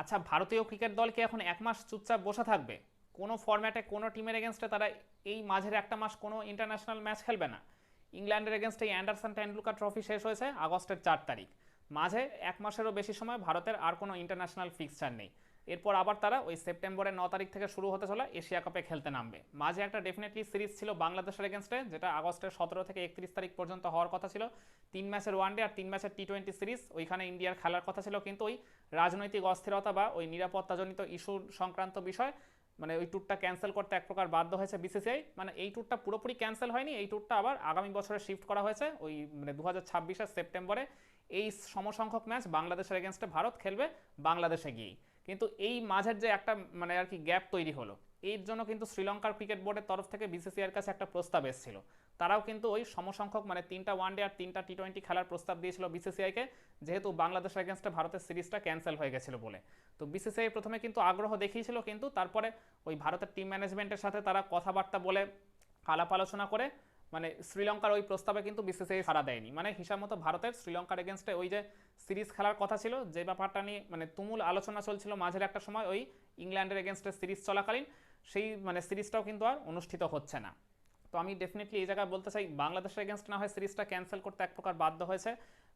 আচ্ছা ভারতীয় ক্রিকেট দলকে এখন এক মাস চুপচাপ বসে থাকবে? কোনো ফরম্যাটে কোনো টিমের এগেনস্টে তারা এই মাঝের একটা মাস কোনো ইন্টারন্যাশনাল ম্যাচ খেলবে না। ইংল্যান্ডের এগেনস্টে এই অ্যান্ডারসন টেন্ডুলকার ট্রফি শেষ হয়েছে আগস্টের চার তারিখ। মাঝে এক মাসেরও বেশি সময় ভারতের আর কোনো ইন্টারন্যাশনাল ফিক্সচার নেই। এরপর আবার তারা ওই সেপ্টেম্বরের ন তারিখ থেকে শুরু হতে চলা, এশিয়া কাপে খেলতে নামবে। মাঝে একটা ডেফিনেটলি সিরিজ ছিল বাংলাদেশের এগেনস্টে যেটা আগস্টের সতেরো থেকে একত্রিশ তারিখ পর্যন্ত হওয়ার কথা ছিল। তিন ম্যাচের ওয়ানডে আর তিন ম্যাচের টি টোয়েন্টি সিরিজ ওইখানে ইন্ডিয়ার খেলার কথা ছিল। কিন্তু ওই রাজনৈতিক অস্থিরতা বা ওই নিরাপত্তাজনিত ইস্যু সংক্রান্ত বিষয় মানে ওই ট্যুরটা ক্যান্সেল করতে এক প্রকার বাধ্য হয়েছে বিসিসিআই মানে এই ট্যুরটা পুরোপুরি ক্যান্সেল হয়নি। এই ট্যুরটা আবার আগামী বছরে শিফট করা হয়েছে, ওই মানে দু হাজার সেপ্টেম্বরে। এই সমসংখ্যক ম্যাচ বাংলাদেশের এগেনস্টে ভারত খেলবে, বাংলাদেশে গিয়েই। কিন্তু এই মাঝের যে একটা মানে আর কি গ্যাপ তৈরি হলো, এর জন্য কিন্তু শ্রীলঙ্কার ক্রিকেট বোর্ডের তরফ থেকে বিসিসিআইয়ের কাছে একটা প্রস্তাব এসেছিল। তারাও কিন্তু ওই সমসংখ্যক মানে তিনটা ওয়ানডে আর তিনটা টি টোয়েন্টি খেলার প্রস্তাব দিয়েছিল বিসিসিআইকে যেহেতু বাংলাদেশের এগেনস্টে ভারতের সিরিজটা ক্যান্সেল হয়ে গেছিল বলে। তো বিসিসিআই প্রথমে কিন্তু আগ্রহ দেখিয়েছিল কিন্তু তারপরে ওই ভারতের টিম ম্যানেজমেন্টের সাথে তারা কথাবার্তা বলে, আলাপ আলোচনা করে মানে শ্রীলঙ্কার ওই প্রস্তাবে কিন্তু বিসিসিআই সাড়া দেয়নি। মানে হিসাব মতো ভারতের শ্রীলঙ্কার এগেনস্টে ওই যে সিরিজ খেলার কথা ছিল, যে ব্যাপারটা নিয়ে মানে তুমুল আলোচনা চলছিল মাঝের একটা সময়, ওই ইংল্যান্ডের এগেনস্টে সিরিজ চলাকালীন, সেই মানে সিরিজটাও কিন্তু আর অনুষ্ঠিত হচ্ছে না। তো আমি ডেফিনেটলি এই জায়গায় বলতে চাই, বাংলাদেশের এগেনস্ট না হয় সিরিজটা ক্যান্সেল করতে এক প্রকার বাধ্য হয়েছে।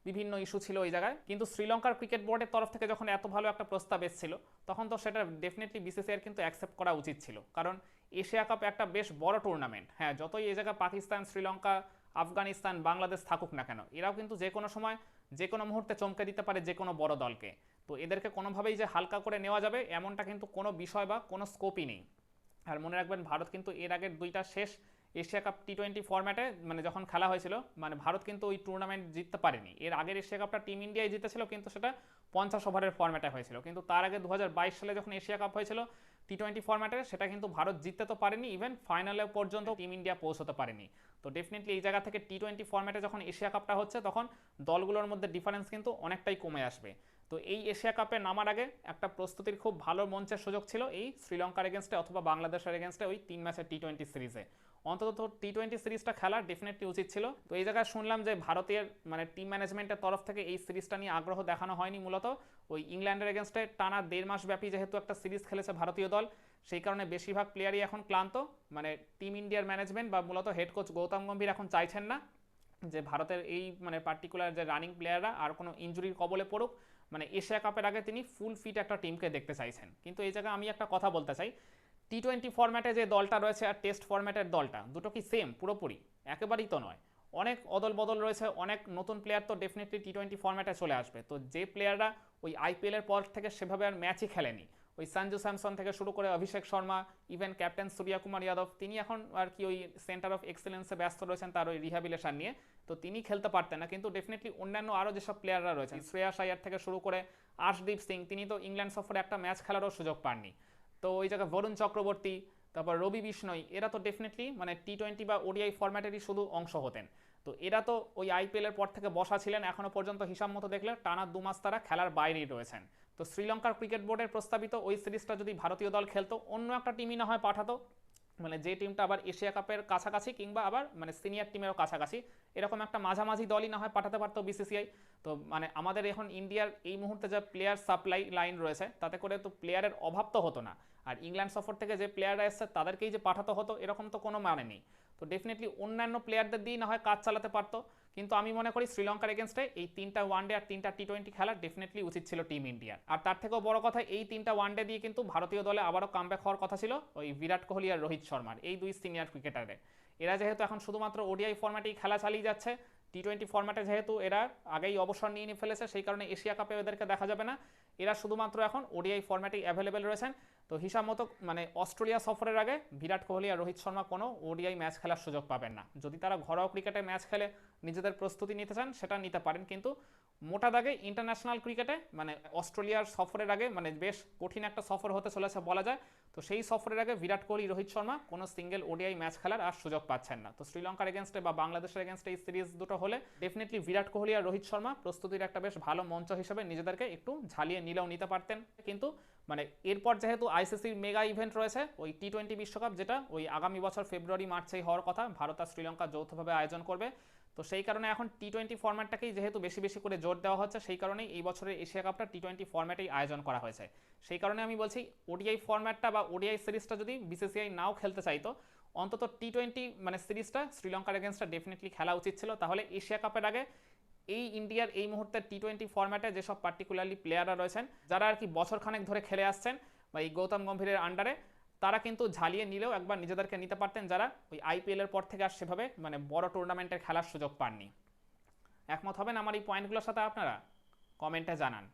বিভিন্ন ইস্যু ছিল ওই জায়গায়। কিন্তু শ্রীলঙ্কার ক্রিকেট বোর্ডের তরফ থেকে যখন এত ভালো একটা প্রস্তাব এসেছিল, তখন তো সেটা ডেফিনেটলি বিসিসিআইয়ের কিন্তু অ্যাকসেপ্ট করা উচিত ছিল। কারণ এশিয়া কাপ একটা বেশ বড় টুর্নামেন্ট হ্যাঁ যতই এই জায়গায় পাকিস্তান, শ্রীলঙ্কা, আফগানিস্তান, বাংলাদেশ থাকুক না কেন, এরাও কিন্তু যে কোনো সময়, যে কোনো মুহূর্তে চমকে দিতে পারে যে কোনো বড় দলকে। তো এদেরকে কোনোভাবেই যে হালকা করে নেওয়া যাবে, এমনটা কিন্তু কোনো বিষয় বা কোনো স্কোপই নেই। আর মনে রাখবেন, ভারত কিন্তু এর আগের দুইটা শেষ এশিয়া কাপ টি টোয়েন্টি ফরম্যাটে মানে যখন খেলা হয়েছিল মানে ভারত কিন্তু ওই টুর্নামেন্ট জিততে পারেনি। এর আগের এশিয়া কাপটা টিম ইন্ডিয়ায় জিতেছিল, কিন্তু সেটা পঞ্চাশ ওভারের ফর্ম্যাটে হয়েছিল। কিন্তু তার আগে দু হাজার বাইশ সালে যখন এশিয়া কাপ হয়েছিল টি টোয়েন্টি ফরম্যাটে সেটা কিন্তু ভারত জিততে তো পারেনি ইভেন ফাইনালে পর্যন্ত টিম ইন্ডিয়া পৌঁছতে পারেনি। তো ডেফিনেটলি এই জায়গা থেকে টি টোয়েন্টি ফরম্যাটে যখন এশিয়া কাপটা হচ্ছে, তখন দলগুলোর মধ্যে ডিফারেন্স কিন্তু অনেকটাই কমে আসবে। তো এই এশিয়া কাপে নামার আগে একটা প্রস্তুতির খুব ভালো মঞ্চের সুযোগ ছিল এই শ্রীলঙ্কার এগেনস্টে অথবা বাংলাদেশের এগেনস্টে ওই তিন ম্যাচের টি টোয়েন্টি সিরিজে অন্তত টি টোয়েন্টি সিরিজটা খেলা ডেফিনেটলি উচিত ছিল। তো এই জায়গায় শুনলাম যে ভারতের মানে টিম ম্যানেজমেন্টের তরফ থেকে এই সিরিজটা নিয়ে আগ্রহ দেখানো হয়নি মূলত। ওই ইংল্যান্ডের এগেনস্টে টানা দেড় মাস ব্যাপী যেহেতু একটা সিরিজ খেলেছে ভারতীয় দল, সেই কারণে বেশিরভাগ প্লেয়ারই এখন ক্লান্ত। মানে টিম ইন্ডিয়ার ম্যানেজমেন্ট বা মূলত হেড কোচ গৌতম গম্ভীর এখন চাইছেন না যে ভারতের এই মানে পার্টিকুলার যে রানিং প্লেয়াররা আর কোনো ইঞ্জুরির কবলে পড়ুক। মানে এশিয়া কাপের আগে তিনি ফুল ফিট একটা টিমকে দেখতে চাইছেন। কিন্তু এই জায়গায় আমি একটা কথা বলতে চাই। টি টোয়েন্টি ফরম্যাটে যে দলটা রয়েছে আর টেস্ট ফরম্যাটের দলটা দুটো কি সেম পুরোপুরি? একেবারেই তো নয়। অনেক অদল বদল রয়েছে অনেক নতুন প্লেয়ার তো ডেফিনেটলি টি টোয়েন্টি ফরম্যাটে চলে আসবে। তো যে প্লেয়াররা ওই আইপিএলের পর থেকে সেভাবে আর ম্যাচই খেলেনি ওই সঞ্জু স্যামসন থেকে শুরু করে অভিষেক শর্মা ইভেন ক্যাপ্টেন সূর্যা কুমার যাদব তিনি এখন আর কি ওই সেন্টার অফ এক্সেলেন্সে ব্যস্ত রয়েছেন তার ওই রিহ্যাবিলেশন নিয়ে। তো তিনি খেলতে পারতেন না কিন্তু ডেফিনেটলি অন্যান্য আরও যেসব প্লেয়াররা রয়েছেন শ্রেয়াস আয়ার থেকে শুরু করে আশদীপ সিং তিনি তো ইংল্যান্ড সফরে একটা ম্যাচ খেলারও সুযোগ পাননি। তো ওই জায়গায় বরুণ চক্রবর্তী, তারপর রবি বিষ্ণই, এরা তো ডেফিনেটলি মানে টি টোয়েন্টি বা ওডিআই ফরম্যাটেরই শুধু অংশ হতেন। তো এরা তো ওই আইপিএলের পর থেকে বসা ছিলেন এখনও পর্যন্ত হিসাব মতো দেখলে টানা দু মাস তারা খেলার বাইরেই রয়েছেন। তো শ্রীলঙ্কার ক্রিকেট বোর্ডের প্রস্তাবিত ওই সিরিজটা যদি ভারতীয় দল খেলতো, অন্য একটা টিমই না হয় পাঠাতো মানে যে টিমটা আবার এশিয়া কাপের কাছাকাছি কিংবা আবার মানে সিনিয়র টিমেরও কাছাকাছি, এরকম একটা মাঝামাঝি দলই না হয় পাঠাতে পারতো বিসিসিআই তো মানে আমাদের এখন ইন্ডিয়ার এই মুহূর্তে যা প্লেয়ার সাপ্লাই লাইন রয়েছে, তাতে করে তো প্লেয়ারের অভাব তো হতো না। আর ইংল্যান্ড সফর থেকে যে প্লেয়াররা এসছে, তাদেরকেই যে পাঠাতে হতো, এরকম তো কোনো মানে নেই। তো ডেফিনেটলি অন্যান্য প্লেয়ারদের দিয়েই না হয় কাজ চালাতে পারতো। কিন্তু আমি মনে করি শ্রীলঙ্কার এগেনস্টে এই তিনটা ওয়ানডে আর তিনটা টি টোয়েন্টি খেলা ডেফিনেটলি উচিত ছিল টিম ইন্ডিয়ার আর তার থেকেও বড় কথা, এই তিনটা ওয়ানডে দিয়ে কিন্তু ভারতীয় দলে আবারও কামব্যাক হওয়ার কথা ছিল ওই বিরাট কোহলি আর রোহিত শর্মার, এই দুই সিনিয়র ক্রিকেটারের এরা যেহেতু এখন শুধুমাত্র ওডিআই ফর্ম্যাটেই খেলা চালিয়ে যাচ্ছে টি টোয়েন্টি ফর্ম্যাটে যেহেতু এরা আগেই অবসর নিয়ে নিয়ে ফেলেছে, সেই কারণে এশিয়া কাপে এদেরকে দেখা যাবে না। এরা শুধুমাত্র এখন ওডিআই ফর্ম্যাটেই অ্যাভেলেবেল রয়েছেন। তো হিসাব মতো মানে অস্ট্রেলিয়া সফরের আগে বিরাট কোহলি আর রোহিত শর্মা কোনো ওডিআই ম্যাচ খেলার সুযোগ পাবেন না। যদি তারা ঘরোয়া ক্রিকেটে ম্যাচ খেলে নিজেদের প্রস্তুতি নিতে চান, সেটা নিতে পারেন। কিন্তু মোটা দাগে ইন্টারন্যাশনাল ক্রিকেটে মানে অস্ট্রেলিয়ার সফরের আগে মানে বেশ কঠিন একটা সফর হতে চলেছে বলা যায়। তো সেই সফরের আগে বিরাট কোহলি, রোহিত শর্মা কোনো সিঙ্গেল ওডিআই ম্যাচ খেলার আর সুযোগ পাচ্ছেন না। তো শ্রীলঙ্কার এগেনস্টে বা বাংলাদেশের এগেনস্টে এই সিরিজ দুটো হলে ডেফিনেটলি বিরাট কোহলি আর রোহিত শর্মা প্রস্তুতির একটা বেশ ভালো মঞ্চ হিসেবে নিজেদেরকে একটু ঝালিয়ে নিলেও নিতে পারতেন। কিন্তু মানে এরপর যেহেতু আইসিসির মেগা ইভেন্ট রয়েছে, ওই টি টোয়েন্টি বিশ্বকাপ, যেটা ওই আগামী বছর ফেব্রুয়ারি মার্চেই হওয়ার কথা, ভারত আর শ্রীলঙ্কা যৌথভাবে আয়োজন করবে। তো সেই কারণে এখন টি টোয়েন্টি ফর্ম্যাটটাকেই যেহেতু বেশি বেশি করে জোর দেওয়া হচ্ছে, সেই কারণেই এই বছরের এশিয়া কাপটা টি টোয়েন্টি ফর্ম্যাটেই আয়োজন করা হয়েছে। সেই কারণে আমি বলছি ওডিআই ফর্ম্যাটটা বা ওডিআই সিরিজটা যদি বিসিসিআই নাও খেলতে চাইতো, অন্তত টি টোয়েন্টি মানে সিরিজটা শ্রীলঙ্কার এগেনস্টটা ডেফিনেটলি খেলা উচিত ছিল। তাহলে এশিয়া কাপের আগে এই ইন্ডিয়ার এই মুহূর্তে টি টোয়েন্টি ফর্ম্যাটে যেসব পার্টিকুলারলি প্লেয়াররা রয়েছেন, যারা আর কি বছরখানেক ধরে খেলে আসছেন বা এই গৌতম গম্ভীরের আন্ডারে তারা কিন্তু ঝালিয়ে নিলেও একবার নিজেদেরকে নিতে পারতেন যারা ওই আইপিএলের পর থেকে আর সেভাবে মানে বড় টুর্নামেন্টের খেলার সুযোগ পাননি। একমত হবেন আমার এই পয়েন্টগুলোর সাথে আপনারা? কমেন্টে জানান।